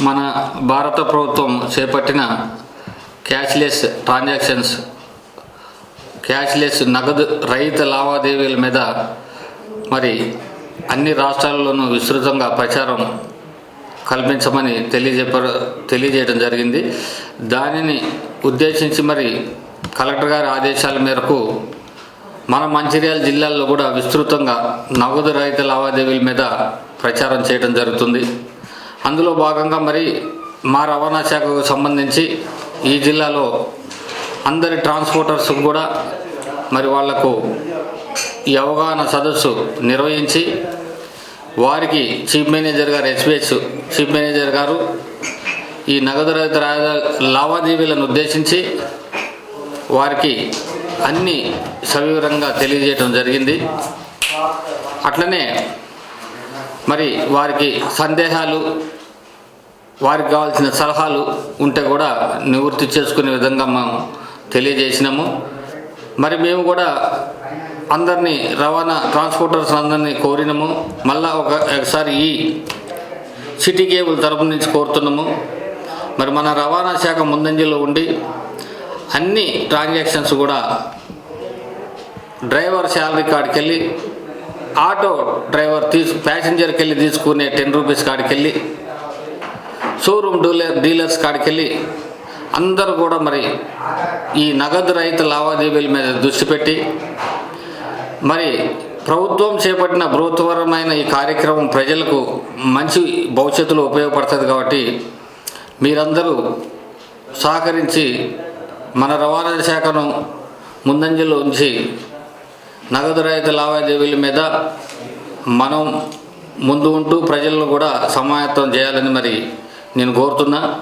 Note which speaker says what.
Speaker 1: మన భారత ప్రభుత్వం చేపట్టిన క్యాష్లెస్ ట్రాన్సాక్షన్స్ క్యాష్లెస్ నగదు రహిత లావాదేవీల మీద మరి అన్ని రాష్ట్రాల్లోనూ విస్తృతంగా ప్రచారం కల్పించమని తెలియజెప్ప తెలియజేయడం జరిగింది. దానిని ఉద్దేశించి మరి కలెక్టర్ గారి ఆదేశాల మేరకు మన మంచిర్యాల జిల్లాల్లో కూడా విస్తృతంగా నగదు రహిత లావాదేవీల మీద ప్రచారం చేయడం జరుగుతుంది. అందులో భాగంగా మరి మా రవాణా శాఖకు సంబంధించి ఈ జిల్లాలో అందరి ట్రాన్స్పోర్టర్స్ కూడా మరి వాళ్ళకు ఈ అవగాహన సదస్సు నిర్వహించి వారికి చీఫ్ మేనేజర్ గారు ఎస్బిఎస్ చీఫ్ మేనేజర్ గారు ఈ నగదు రహిత లావాదేవీలను ఉద్దేశించి వారికి అన్ని సవివరంగా తెలియజేయడం జరిగింది. అట్లనే మరి వారికి సందేహాలు వారికి కావాల్సిన సలహాలు ఉంటే కూడా నివృత్తి చేసుకునే విధంగా మనం తెలియజేసినాము. మరి మేము కూడా అందరినీ రవాణా ట్రాన్స్పోర్టర్స్ అందరినీ కోరినాము. మళ్ళా ఒక ఒకసారి ఈ సిటీ కేబుల్ తరపు నుంచి కోరుతున్నాము. మరి మన రవాణా శాఖ ముందంజలో ఉండి అన్ని ట్రాన్సాక్షన్స్ కూడా డ్రైవర్ శాలరీ కార్డుకెళ్ళి వెళ్ళి ఆటో డ్రైవర్ తీసు ప్యాసింజర్కి వెళ్ళి తీసుకునే టెన్ రూపీస్ కాడికి వెళ్ళి షోరూమ్ డీలర్ డీలర్స్ కాడికి వెళ్ళి అందరూ కూడా మరి ఈ నగదు రహిత లావాదేవీల మీద దృష్టి పెట్టి మరి ప్రభుత్వం చేపట్టిన బృహత్వరమైన ఈ కార్యక్రమం ప్రజలకు మంచి భవిష్యత్తులో ఉపయోగపడుతుంది కాబట్టి మీరందరూ సహకరించి మన రవాణా శాఖను ముందంజలో ఉంచి నగదు రహిత లావాదేవీల మీద మనం ముందు ఉంటూ ప్రజలను కూడా సమాయత్తం చేయాలని మరి నేను కోరుతున్నా.